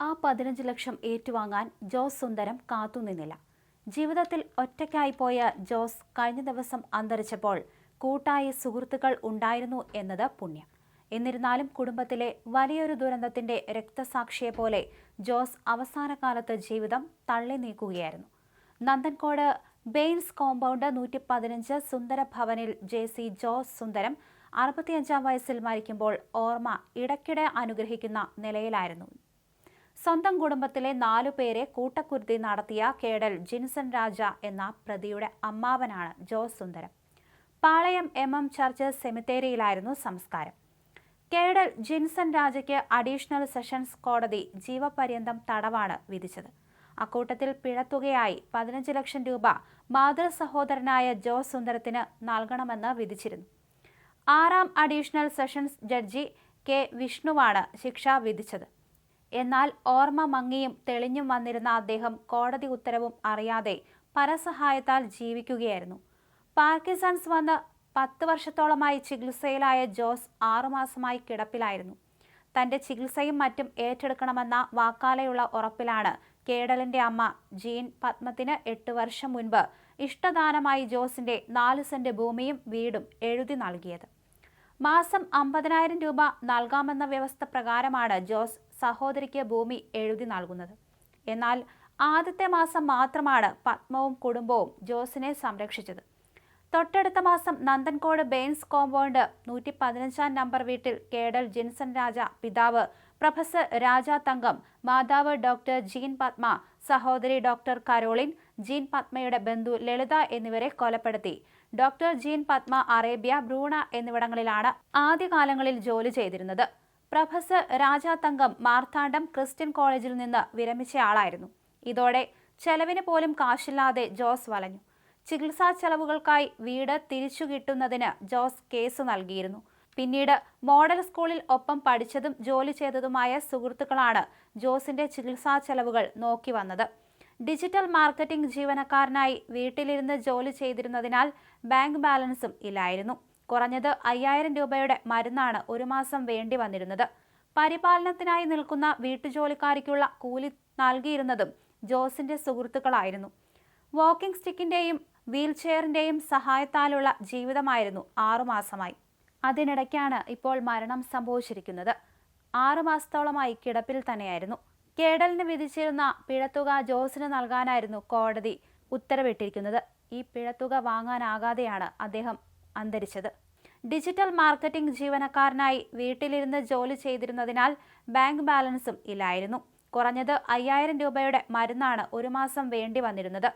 ആ പതിനഞ്ച് ലക്ഷം ഏറ്റുവാങ്ങാൻ ജോസ് സുന്ദരം കാത്തുനിന്നില്ല. ജീവിതത്തിൽ ഒറ്റയ്ക്കായി പോയ ജോസ് കഴിഞ്ഞ ദിവസം അന്തരിച്ചപ്പോൾ കൂട്ടായ സുഹൃത്തുക്കൾ ഉണ്ടായിരുന്നു എന്നത് പുണ്യം. എന്നിരുന്നാലും കുടുംബത്തിലെ വലിയൊരു ദുരന്തത്തിന്റെ രക്തസാക്ഷിയെ പോലെ ജോസ് അവസാന കാലത്ത് ജീവിതം തള്ളി നീക്കുകയായിരുന്നു. നന്ദൻകോട് ബെയിൻസ് കോമ്പൗണ്ട് നൂറ്റി പതിനഞ്ച് സുന്ദര ഭവനിൽ ജെ സി ജോസ് സുന്ദരം അറുപത്തിയഞ്ചാം വയസ്സിൽ മരിക്കുമ്പോൾ ഓർമ്മ ഇടയ്ക്കിടെ അനുഗ്രഹിക്കുന്ന നിലയിലായിരുന്നു. സ്വന്തം കുടുംബത്തിലെ നാലു പേരെ കൂട്ടക്കുരുതി നടത്തിയ കേടൽ ജിൻസൺ രാജ എന്ന പ്രതിയുടെ അമ്മാവനാണ് Jose Sundaram. Palayam M M church സെമിത്തേരിയിലായിരുന്നു സംസ്കാരം. കേടൽ ജിൻസൺ രാജയ്ക്ക് അഡീഷണൽ സെഷൻസ് കോടതി ജീവപര്യന്തം തടവാണ് വിധിച്ചത്. അക്കൂട്ടത്തിൽ പിഴത്തുകയായി പതിനഞ്ച് ലക്ഷം രൂപ മാതൃ സഹോദരനായ ജോസ് സുന്ദരത്തിന് നൽകണമെന്ന് വിധിച്ചിരുന്നു. ആറാം അഡീഷണൽ സെഷൻസ് ജഡ്ജി കെ വിഷ്ണുവാണ് ശിക്ഷ വിധിച്ചത്. എന്നാൽ ഓർമ്മ മങ്ങിയും തെളിഞ്ഞും വന്നിരുന്ന അദ്ദേഹം കോടതി ഉത്തരവും അറിയാതെ പരസഹായത്താൽ ജീവിക്കുകയായിരുന്നു. പാർക്കിസൺസ് വന്ന് പത്ത് വർഷത്തോളമായി ചികിത്സയിലായ ജോസ് ആറുമാസമായി കിടപ്പിലായിരുന്നു. തന്റെ ചികിത്സയും മറ്റും ഏറ്റെടുക്കണമെന്ന വാക്കാലയുള്ള ഉറപ്പിലാണ് കേടലിന്റെ അമ്മ ജീൻ പത്മത്തിന് എട്ട് വർഷം മുൻപ് ഇഷ്ടദാനമായി ജോസിന്റെ നാല് സെന്റ് ഭൂമിയും വീടും എഴുതി നൽകിയത്. മാസം അമ്പതിനായിരം രൂപ നൽകാമെന്ന വ്യവസ്ഥ പ്രകാരമാണ് ജോസ് സഹോദരിക്ക് ഭൂമി എഴുതി നൽകുന്നത്. എന്നാൽ ആദ്യത്തെ മാസം മാത്രമാണ് പത്മവും കുടുംബവും ജോസിനെ സംരക്ഷിച്ചത്. തൊട്ടടുത്ത മാസം നന്ദൻകോട് ബെയിൻസ് കോമ്പൗണ്ട് നൂറ്റി പതിനഞ്ചാം നമ്പർ വീട്ടിൽ കേഡൽ ജിൻസൺ രാജ പിതാവ് പ്രൊഫസർ രാജ തങ്കം മാതാവ് ഡോക്ടർ ജീൻ പത്മ സഹോദരി ഡോക്ടർ കരോളിൻ ജീൻ പത്മയുടെ ബന്ധു ലളിത എന്നിവരെ കൊലപ്പെടുത്തി. Doctor Jean Padma Arabia Brunei എന്നിവിടങ്ങളിലാണ് ആദ്യകാലങ്ങളിൽ ജോലി ചെയ്തിരുന്നത്. പ്രൊഫസർ രാജാ തങ്കം മാർത്താണ്ഡം ക്രിസ്ത്യൻ കോളേജിൽ നിന്ന് വിരമിച്ചയാളായിരുന്നു ഇതോടെ ചെലവിന് പോലും കാശില്ലാതെ ജോസ് വലഞ്ഞു. ചികിത്സാ ചെലവുകൾക്കായി വീട് തിരിച്ചു കിട്ടുന്നതിന് ജോസ് കേസ് നൽകിയിരുന്നു. പിന്നീട് മോഡൽ സ്കൂളിൽ ഒപ്പം പഠിച്ചതും ജോലി ചെയ്തതുമായ സുഹൃത്തുക്കളാണ് ജോസിന്റെ ചികിത്സാ ചെലവുകൾ നോക്കി വന്നത്. ഡിജിറ്റൽ മാർക്കറ്റിംഗ് ജീവനക്കാരനായി വീട്ടിലിരുന്ന് ജോലി ചെയ്തിരുന്നതിനാൽ ബാങ്ക് ബാലൻസും ഇല്ലായിരുന്നു. കുറഞ്ഞത് അയ്യായിരം രൂപയുടെ മരുന്നാണ് ഒരു മാസം വേണ്ടി വന്നിരുന്നത്. പരിപാലനത്തിനായി നിൽക്കുന്ന വീട്ടുജോലിക്കാരിക്കുള്ള കൂലി നൽകിയിരുന്നതും ജോസിന്റെ സുഹൃത്തുക്കളായിരുന്നു. വാക്കിംഗ് സ്റ്റിക്കിന്റെയും വീൽചെയറിന്റെയും സഹായത്താലുള്ള ജീവിതമായിരുന്നു ആറുമാസമായി അതിനിടയ്ക്കാണ് ഇപ്പോൾ മരണം സംഭവിച്ചിരിക്കുന്നത്. ആറുമാസത്തോളമായി കിടപ്പിൽ തന്നെയായിരുന്നു. കേടലിന് വിധിച്ചിരുന്ന പിഴത്തുക ജോസിന് നൽകാനായിരുന്നു കോടതി ഉത്തരവിട്ടിരിക്കുന്നത്. ഈ പിഴത്തുക വാങ്ങാനാകാതെയാണ് അദ്ദേഹം അന്തരിച്ചത്. ഡിജിറ്റൽ മാർക്കറ്റിംഗ് ജീവനക്കാരനായി വീട്ടിലിരുന്ന് ജോലി ചെയ്തിരുന്നതിനാൽ ബാങ്ക് ബാലൻസും ഇല്ലായിരുന്നു. കുറഞ്ഞത് അയ്യായിരം രൂപയുടെ മരുന്നാണ് ഒരു മാസം വേണ്ടി വന്നിരുന്നത്.